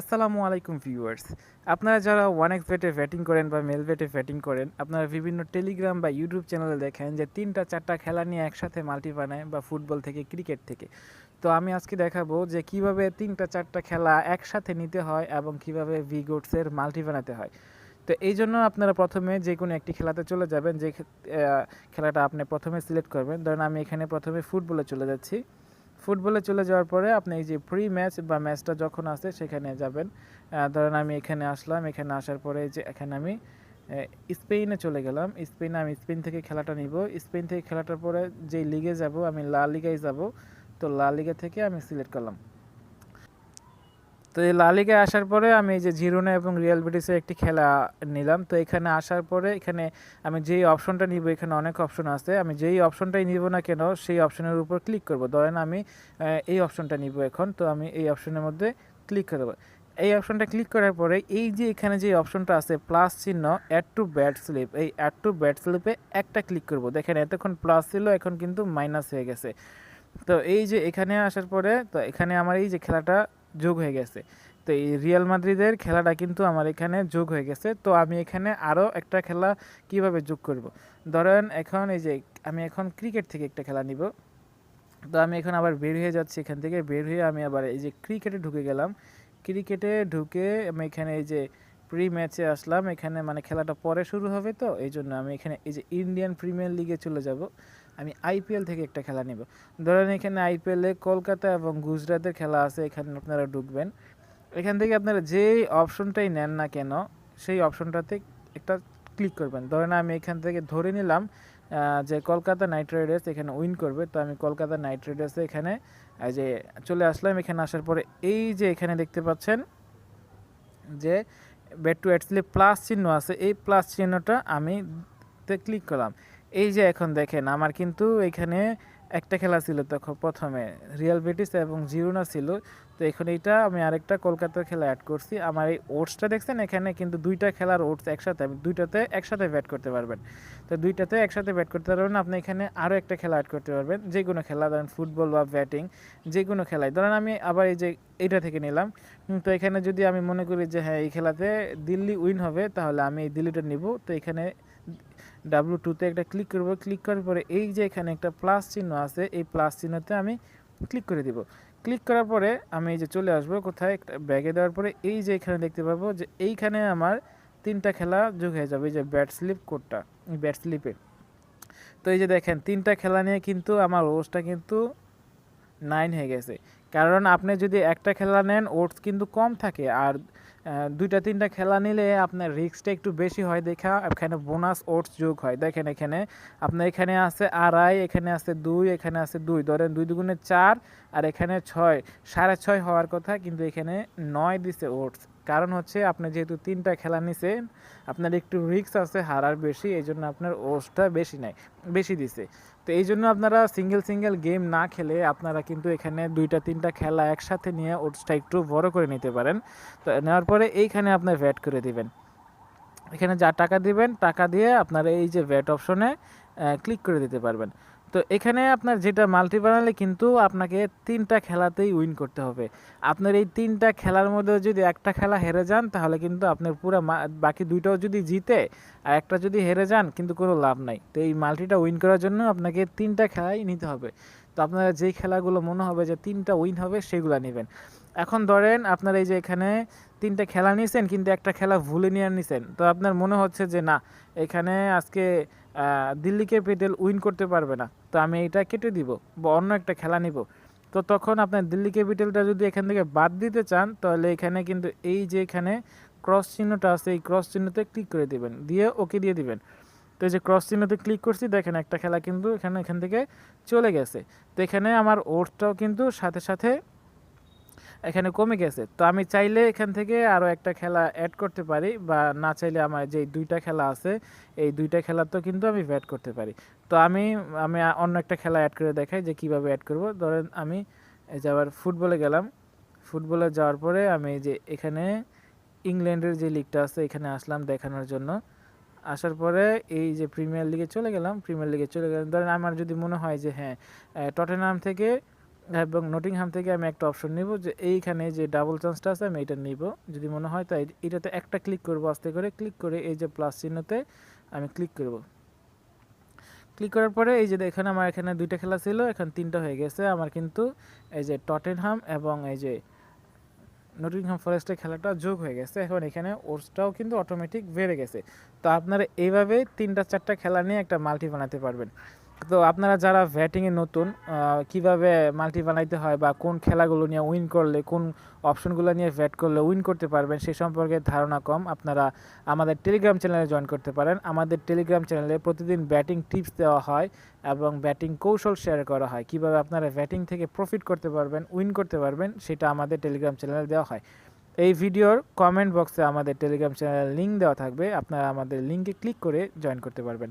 আসসালামু আলাইকুম ভিউয়ার্স। আপনারা যারা ওয়ান এক্স বেটে ব্যাটিং করেন বা মেল বেটে ব্যাটিং করেন, আপনারা বিভিন্ন টেলিগ্রাম বা ইউটিউব চ্যানেলে দেখেন যে তিনটা, চারটা খেলা নিয়ে একসাথে মাল্টি বানায় বা ফুটবল থেকে, ক্রিকেট থেকে। তো আমি আজকে দেখাবো যে কীভাবে তিনটা, চারটা খেলা একসাথে নিতে হয় এবং কীভাবে ভিগোটসের মাল্টি বানাতে হয়। তো এই জন্য আপনারা প্রথমে যে কোনো একটি খেলাতে চলে যাবেন, যে খেলাটা আপনি প্রথমে সিলেক্ট করবেন। ধরেন আমি এখানে প্রথমে ফুটবলে চলে যাচ্ছি। ফুটবলে চলে যাওয়ার পরে আপনি এই যে ফ্রি ম্যাচ বা ম্যাচটা যখন আসে সেখানে যাবেন। ধরেন আমি এখানে আসলাম, এখানে আসার পরে যে এখানে আমি স্পেনে চলে গেলাম। স্পেনে আমি স্পেন থেকে খেলাটা নিব। স্পেন থেকে খেলাটার পরে যে লিগে যাব, আমি লা লিগায় যাব। তো লা লিগা থেকে আমি সিলেক্ট করলাম। তো এই লা লিগায় আসার পরে আমি যে জিরোনা এবং রিয়াল বেটিসের একটি খেলা নিলাম। তো এখানে আসার পরে এখানে আমি যেই অপশনটা নিব, এখানে অনেক অপশন আছে। আমি যেই অপশনটাই নিব না কেন, সেই অপশনের উপর ক্লিক করব। ধরেন আমি এই অপশনটা নিব এখন। তো আমি এই অপশনের মধ্যে ক্লিক করব এই অপশনটা ক্লিক করার পরে এই যে এখানে যে অপশনটা আছে প্লাস চিহ্ন অ্যাড টু ব্যাট স্লিপ এই অ্যাড টু ব্যাট স্লিপে একটা ক্লিক করব। দেখেন এতক্ষণ প্লাস ছিল, এখন কিন্তু মাইনাস হয়ে গেছে। তো এই যে এখানে আসার পরে, তো এখানে আমার এই যে খেলাটা যোগ হয়ে গেছে। তো এই রিয়াল মাদ্রিদের খেলাটা কিন্তু আমার এখানে যোগ হয়ে গেছে। তো আমি এখানে আরও একটা খেলা কীভাবে যোগ করব? ধরেন এখন এই যে আমি এখন ক্রিকেট থেকে একটা খেলা নিব। তো আমি এখন আবার বের হয়ে যাচ্ছি এখান থেকে। বের হয়ে আমি আবার এই যে ক্রিকেটে ঢুকে গেলাম। ক্রিকেটে ঢুকে আমি এখানে এই যে প্রি ম্যাচে আসলাম। এখানে মানে খেলাটা পরে শুরু হবে তো। এই জন্য আমি এখানে এই যে ইন্ডিয়ান প্রিমিয়ার লিগে চলে যাব। আমি আইপিএল থেকে একটা খেলা নেব। ধরেন এখানে আইপিএলে কলকাতা এবং গুজরাটের খেলা আছে, এখানে আপনারা ঢুকবেন। এখান থেকে আপনারা যেই অপশনটাই নেন না কেন, সেই অপশনটাতে একটা ক্লিক করবেন। ধরেন আমি এখান থেকে ধরে নিলাম যে কলকাতা নাইট রাইডার্স এখানে উইন করবে, তো আমি কলকাতা নাইট রাইডার্সে এখানে যে চলে আসলাম, এখানে আসার পরে এই যে এখানে দেখতে পাচ্ছেন যে ব্যাট টু অ্যাটসলি প্লাস চিহ্ন আছে, এই প্লাস চিহ্নটা আমি ক্লিক করলাম। এই যে এখন দেখেন, আমার কিন্তু এখানে একটা খেলা ছিল তখন প্রথমে রিয়াল বেটিস এবং জিরোনা ছিল। তো এখন এইটা আমি আরেকটা কলকাতার খেলা অ্যাড করছি। আমার এই ওটসটা দেখছেন, এখানে কিন্তু দুইটা খেলার ওটস একসাথে দুইটাতে একসাথে ব্যাট করতে পারবেন। তো দুইটাতে একসাথে ব্যাট করতে পারবেন আপনি এখানে আরও একটা খেলা অ্যাড করতে পারবেন। যে কোনো খেলা, ধরেন ফুটবল বা ব্যাটিং যে কোনো খেলায়। ধরেন আমি আবার এই যে এইটা থেকে নিলাম। তো এখানে যদি আমি মনে করি যে হ্যাঁ এই খেলাতে দিল্লি উইন হবে, তাহলে আমি এই দিল্লিটা নিব। তো এখানে ডাব্লু টুতে একটা ক্লিক করব। ক্লিক করার পরে এই যে এখানে একটা প্লাস চিহ্ন আছে, এই প্লাস চিহ্নতে আমি ক্লিক করে দিব। ক্লিক করার পরে আমি এই যে চলে আসব কোথায়? একটা ব্যাগে দেওয়ার পরে এই যে এখানে দেখতে পাবো যে, এইখানে আমার তিনটা খেলা যোগ হয়ে যাবে, এই যে ব্যাট স্লিপ কোডটা ব্যাট স্লিপে তো এই যে দেখেন, তিনটা খেলা নিয়ে কিন্তু আমার ওসটা কিন্তু নাইন হয়ে গেছে। কারণ আপনি যদি একটা খেলা নেন, ওটস কিন্তু কম থাকে। আর দুইটা, তিনটা খেলা নিলে আপনার রিক্সটা একটু বেশি হয় দেখা, এখানে বোনাস ওটস যোগ হয়। দেখেন এখানে আপনার এখানে আছে আড়াই, এখানে আছে দুই, এখানে আছে দুই। ধরেন দুই দুগুণে চার আর এখানে ছয়। সাড়ে ছয় হওয়ার কথা, কিন্তু এখানে নয় দিছে ওটস। কারণ হচ্ছে আপনি যেহেতু তিনটা খেলা নিছেন, আপনার একটু রিক্স আছে, হারার বেশি এই জন্য আপনার ওটসটা বেশি নাই, বেশি দিছে। তো এই জন্য আপনারা সিঙ্গেল সিঙ্গেল গেম না খেলে আপনারা কিন্তু এখানে দুইটা, তিনটা খেলা একসাথে নিয়ে ওটসটা একটু বড় করে নিতে পারেন। তো নেওয়ার পরে এইখানে আপনার ভ্যাট করে দিবেন। এখানে যা টাকা দিবেন, টাকা দিয়ে আপনারা এই যে ভ্যাট অপশনে ক্লিক করে দিতে পারবেন। তো এখানে আপনার যেটা মাল্টি বানালে কিন্তু আপনাকে তিনটা খেলাতেই উইন করতে হবে। আপনার এই তিনটা খেলার মধ্যে যদি একটা খেলা হেরে যান তাহলে কিন্তু আপনার পুরো বাকি দুইটাও যদি জিতে আর একটা যদি হেরে যান কিন্তু কোনো লাভ নাই। তো এই মাল্টিটা উইন করার জন্য আপনাকে তিনটা খেলাই নিতে হবে। তো আপনারা যেই খেলাগুলো মনে হবে যে তিনটা উইন হবে সেগুলো নেবেন। এখন ধরেন আপনার এই যে এখানে তিনটা খেলা নিয়েছেন কিন্তু একটা খেলা ভুলে নিয়ে নিছেন। তো আপনার মনে হচ্ছে যে না এখানে আজকে আহ, দিল্লি ক্যাপিটাল উইন করতে পারবে না। তো আমি এটা কেটে দিব বা অন্য একটা খেলা নিব। তো তখন আপনার দিল্লি ক্যাপিটালটা যদি এখান থেকে বাদ দিতে চান, তাহলে এখানে কিন্তু এই যে এখানে ক্রস চিহ্নটা আছে, এই ক্রস চিহ্নতে ক্লিক করে দিবেন। দিয়ে ওকে দিয়ে দিবেন। তো এই যে ক্রস চিহ্নতে ক্লিক করছি, দেখেন একটা খেলা কিন্তু এখানে এখান থেকে চলে গেছে। তো এখানে আমার ওটসটাও কিন্তু সাথে সাথে এখানে কমে গেছে। তো আমি চাইলে এখান থেকে আরও একটা খেলা অ্যাড করতে পারি বা না চাইলে আমার যে দুইটা খেলা আছে, এই দুইটা খেলা তো কিন্তু আমি অ্যাড করতে পারি। তো আমি আমি অন্য একটা খেলা অ্যাড করে দেখাই যে কীভাবে অ্যাড করব। ধরেন আমি এই যে আবার ফুটবলে গেলাম। ফুটবলে যাওয়ার পরে আমি যে এখানে ইংল্যান্ডের যে লিগটা আছে, এখানে আসলাম দেখানোর জন্য। আসার পরে এই যে প্রিমিয়ার লিগে চলে গেলাম। প্রিমিয়ার লিগে চলে গেলাম। ধরেন আমার যদি মনে হয় যে হ্যাঁ টটেনহাম থেকে এবং নটিংহাম থেকে আমি একটা অপশন নিব যে এইখানে যে ডাবল চান্সটা আছে আমি এটা নিব। যদি মনে হয় তাই এটাতে একটা ক্লিক করব আস্তে করে। ক্লিক করে এই যে প্লাস চিহ্নতে আমি ক্লিক করব। ক্লিক করার পরে এই যে এখানে আমার এখানে দুইটা খেলা ছিল, এখন তিনটা হয়ে গেছে। আমার কিন্তু এই যে টটেনহাম এবং এই যে নটিংহাম ফরেস্টের খেলাটা যোগ হয়ে গেছে। এখন এখানে ওর্সটাও কিন্তু অটোমেটিক বেড়ে গেছে। তো আপনারা এইভাবে তিনটা চারটা খেলা নিয়ে একটা মাল্টি বানাতে পারবেন। তো আপনারা যারা ব্যাটিংয়ে নতুন কীভাবে মাল্টি বানাইতে হয় বা কোন খেলাগুলো নিয়ে উইন করলে, কোন অপশনগুলো নিয়ে ব্যাট করলে উইন করতে পারবেন, সে সম্পর্কে ধারণা কম, আপনারা আমাদের টেলিগ্রাম চ্যানেলে জয়েন করতে পারেন। আমাদের টেলিগ্রাম চ্যানেলে প্রতিদিন ব্যাটিং টিপস দেওয়া হয় এবং ব্যাটিং কৌশল শেয়ার করা হয়। কীভাবে আপনারা ব্যাটিং থেকে প্রফিট করতে পারবেন উইন করতে পারবেন, সেটা আমাদের টেলিগ্রাম চ্যানেলে দেওয়া হয়। এই ভিডিওর কমেন্ট বক্সে আমাদের টেলিগ্রাম চ্যানেলের লিঙ্ক দেওয়া থাকবে। আপনারা আমাদের লিঙ্কে ক্লিক করে জয়েন করতে পারবেন।